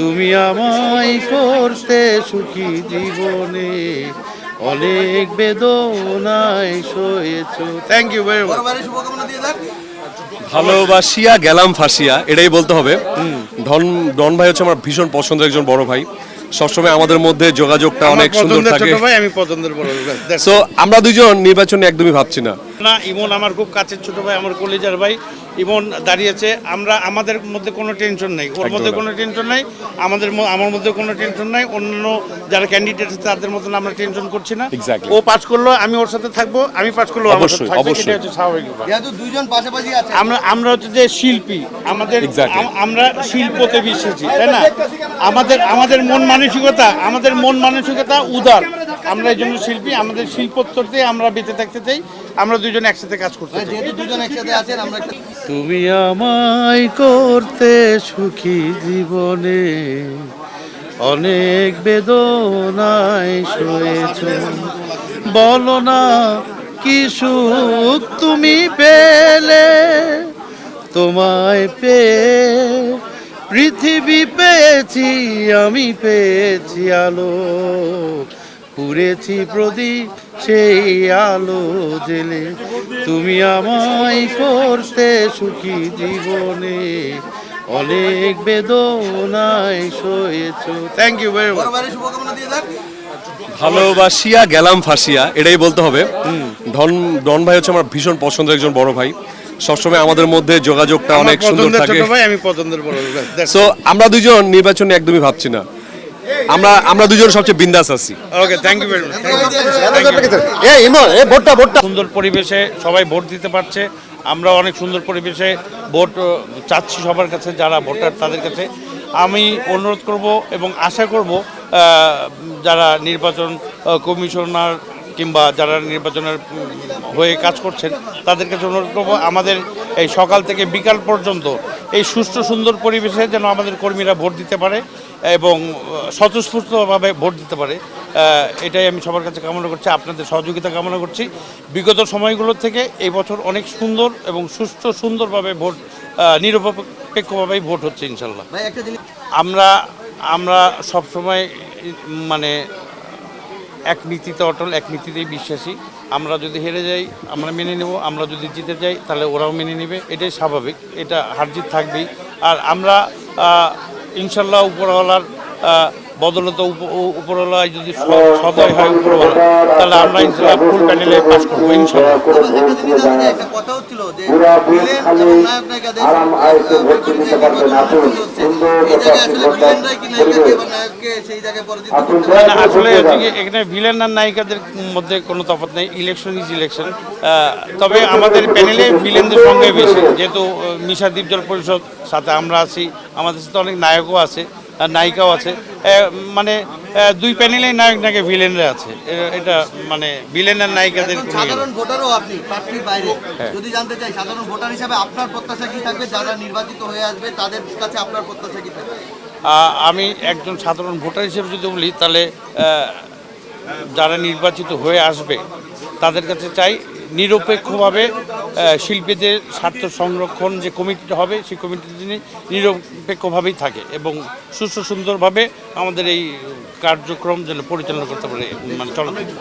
তুমি আমায় করতে সুখী জীবনে অনেক বেদনায় সয়েছ। থ্যাংক ইউ ভেরি মাচ বড়বারের শুভকামনা দিয়ে যান ভালোবাসিয়া গেলাম ফাঁসিয়া এটাই বলতে হবে। ডন ডন ভাই হচ্ছে আমার ভীষণ পছন্দের একজন বড় ভাই। সবসময় আমাদের মধ্যে যোগাযোগটা অনেক সুন্দর থাকে। ছোট ভাই আমি পছন্দের বড় সো আমরা দুজন নির্বাচনে একদমই ভাবছি না। না ইমন আমার খুব কাছের ছোট ভাই আমার কলেজার ভাই। ইমন দাঁড়িয়েছে। আমরা আমাদের মধ্যে কোনো টেনশন নেই। ওর মধ্যে কোনো টেনশন নেই। আমাদের আমার মধ্যে কোনো টেনশন নাই। অন্য যারা ক্যান্ডিডেট আছে তাদের মতন আমরা টেনশন করছি না। ও পাস করল আমি ওর সাথে থাকব আমি পাস করল অবশ্যই, অবশ্যই। হচ্ছে স্বাভাবিক দুইজন পাশাপাশি আছে। আমরা আমরা হচ্ছে যে শিল্পী। আমাদের আমরা শিল্পতে বিশ্বাসী তাই না? আমাদের আমাদের মন মানসিকতা আমাদের মন মানসিকতা উদার। আমরা এই জন্য শিল্পী আমাদের শিল্পোত্তরতে আমরা বেঁচে থাকতে চাই। আমরা দুজন একসাথে কাজ করতে চাই। যেহেতু দুজন একসাথে আছেন আমরা একটা তুমি আমায় করতে সুখী জীবনে অনেক বেদনায় সয়েছ। বলো না, কি সুখ তুমি পেলে? তোমায় পেয়ে পৃথিবী পেয়েছি, আমি পেয়েছি আলো। পুড়েছি প্রদীপ সেই আলো জেলে। তুমি আমায় করতে সুখী জীবনে অনেক বেদনায় সয়েছ। থ্যাংক ইউ ভেরি মাচ ভালোবাসিয়া গেলাম ফাঁসিয়া এটাই বলতে হবে। ডন ডন ভাই হচ্ছে আমার ভীষণ পছন্দের একজন বড় ভাই। সবসময় আমাদের মধ্যে যোগাযোগটা অনেক সুন্দর থাকে। ভাই আমি পছন্দের বড় ভাই। সো আমরা দুজন নির্বাচনে একদমই ভাবছি না। আমরা আমরা দুজন সবচেয়ে বিন্দাস আছি। Okay thank you very much সুন্দর পরিবেশে সবাই ভোট দিতে পারছে। আমরা অনেক সুন্দর পরিবেশে ভোট চাচ্ছি সবার কাছে যারা ভোটার তাদের কাছে। আমি অনুরোধ করব এবং আশা করব যারা নির্বাচন কমিশনার কিংবা যারা নির্বাচনের হয়ে কাজ করছেন তাদের কাছে অনুরোধ করব। আমাদের এই সকাল থেকে বিকাল পর্যন্ত এই সুষ্ঠু সুন্দর পরিবেশে যেন আমাদের কর্মীরা ভোট দিতে পারে এবং স্বতঃস্ফূর্তভাবে ভোট দিতে পারে। এটাই আমি সবার কাছে কামনা করছি আপনাদের সহযোগিতা কামনা করছি। বিগত সময়গুলোর থেকে এই বছর অনেক সুন্দর এবং সুষ্ঠু সুন্দরভাবে ভোট নিরপেক্ষভাবেই ভোট হচ্ছে ইনশাল্লাহ। আমরা আমরা সবসময় মানে এক নীতিতে অটল, এক নীতিতেই বিশ্বাসী। আমরা যদি হেরে যাই, আমরা মেনে নেব, আমরা যদি জিতে যাই, তাহলে ওরাও মেনে নেবে। এটাই স্বাভাবিক, এটা হারজিত থাকবেই। আর আমরা ইনশাল্লাহ উপরওয়ালার বদলতে উপরওয়ালায় যদি সদয় হয় উপরওয়ালা তাহলে আমরা ইনশাল্লাহ ফুল প্যানেলে পাস করব ইনশাল্লাহ। জায়গায় আসলে এখানে ভিলেন আর নায়িকাদের মধ্যে কোনো তফাৎ নেই ইলেকশন ইজ ইলেকশন তবে আমাদের প্যানেলে ভিলেনদের সঙ্গে বেশি। যেহেতু মিশা দ্বীপজল পরিষদ সাথে আমরা আছি আমাদের সাথে অনেক নায়কও আছে। নায়িকাও আছে। মানে দুই প্যানেলেই নায়ক নায়িকা ভিলেনরা আছে। এটা মানে ভিলেন আর নায়িকাদের সাধারণ ভোটারও আপনি প্রার্থীর বাইরে। যদি জানতে চাই সাধারণ ভোটার হিসাবে আপনার প্রত্যাশা কি থাকবে? যারা নির্বাচিত হয়ে আসবে তাদের কাছে আপনার প্রত্যাশা কি থাকবে? আমি একজন সাধারণ ভোটার হিসেবে যদি বলি তাহলে যারা নির্বাচিত হয়ে আসবে তাদের কাছে চাই নিরপেক্ষভাবে শিল্পীদের স্বার্থ সংরক্ষণ যে কমিটিটা হবে, সেই কমিটি তিনি নিরপেক্ষভাবেই থাকে এবং সুস্থ সুন্দরভাবে আমাদের এই কার্যক্রম যেন পরিচালনা করতে পারে মানে চলচ্চিত্র